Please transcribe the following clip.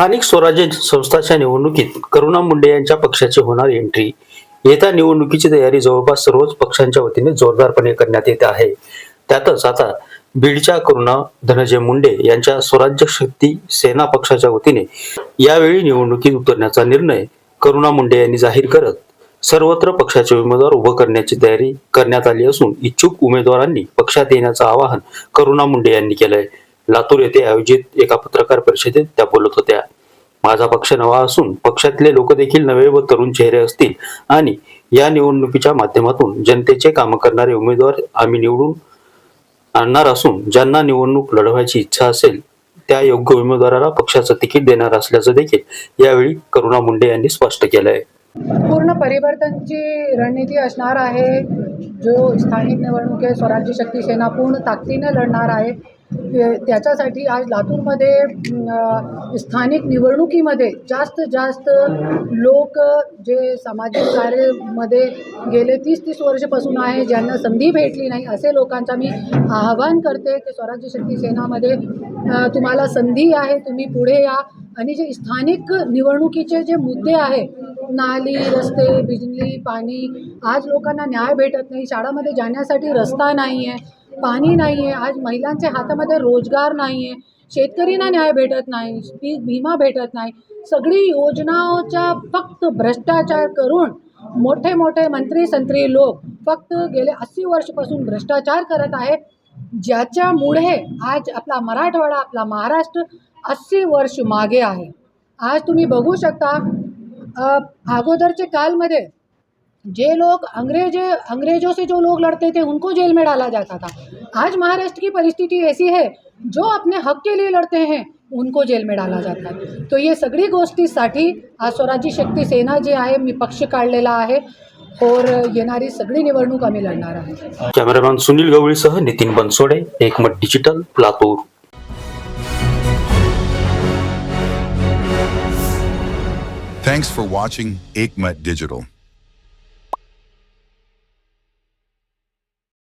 स्थानिक स्वराज्य संस्थाच्या निवडणुकीत करुणा मुंडे यांच्या पक्षाची होणार एंट्री येत्या निवडणुकीची तयारी जवळपास सर्वच पक्षांच्या वतीने जोरदारपणे करण्यात येत आहे. त्यातच आता बीडच्या करुणा धनंजय मुंडे यांच्या स्वराज्य शक्ती सेना पक्षाच्या वतीने यावेळी निवडणुकीत उतरण्याचा निर्णय करुणा मुंडे यांनी जाहीर करत सर्वत्र पक्षाचे उमेदवार उभं करण्याची तयारी करण्यात आली असून इच्छुक उमेदवारांनी पक्षात येण्याचं आवाहन करुणा मुंडे यांनी केलंय. लातूर येथे आयोजित एका पत्रकार परिषदेत त्या बोलत होत्या. माझा पक्ष नवा असून पक्षातले लोक देखील नवे व तरुण चेहरे असतील आणि या निवडणुकीच्या माध्यमातून जनतेचे काम करणारे उमेदवार आम्ही निवडून आणणार असून ज्यांना निवडणूक लढवायची इच्छा असेल त्या योग्य उमेदवाराला पक्षाचं तिकीट देणार असल्याचं देखील यावेळी करुणा मुंडे यांनी स्पष्ट केलंय. पूर्ण परिवर्तनची रणनीती असणार आहे. जो स्थानिक निवडणूक आहे स्वराज्य शक्ती सेना पूर्ण ताकदीने लढणार आहे. त्याच्यासाठी आज लातूरमध्ये स्थानिक निवडणुकीमध्ये जास्त जास्त लोक जे सामाजिक कार्यामध्ये गेले तीस तीस वर्षापासून आहे ज्यांना संधी भेटली नाही असे लोकांचा मी आवाहन करते की स्वराज्य शक्ती सेनामध्ये तुम्हाला संधी आहे तुम्ही पुढे या. आणि जे स्थानिक निवडणुकीचे जे मुद्दे आहे नाली रस्ते बिजली पाणी आज लोकांना न्याय भेटत नाही शाळामध्ये जाण्यासाठी रस्ता नाही आहे पाणी नाही आहे आज महिलांच्या हातामध्ये रोजगार नाही आहे शेतकरींना न्याय भेटत नाही. पीक विमा भेटत नाही. सगळी योजनाच्या फक्त भ्रष्टाचार करून मोठे मोठे मंत्री संत्री लोक फक्त गेले अस्सी वर्षापासून भ्रष्टाचार करत आहेत ज्याच्यामुळे आज आपला मराठवाडा आपला महाराष्ट्र अस्सी वर्ष मागे आहे. आज तुम्ही बघू शकता अगोदरचे कालमध्ये जे लोग अंग्रेज़ अंग्रेज़ों से जो लोग लड़ते थे उनको जेल में डाला जाता था। आज महाराष्ट्र की परिस्थिति ऐसी है जो अपने हक के लिए लड़ते हैं उनको जेल में डाला जाता है। तो ये सगळी गोष्टीसाठी आज स्वराज्य शक्ती सेना जे आहे मी पक्ष काढलेला आहे और येणारी सगळी निवडणूक आम्ही लढणार आहे। Cameraman Sunil गवळीसह Nitin Bansode Ekmat digital Latur. Thanks for watching Aikmat Digital.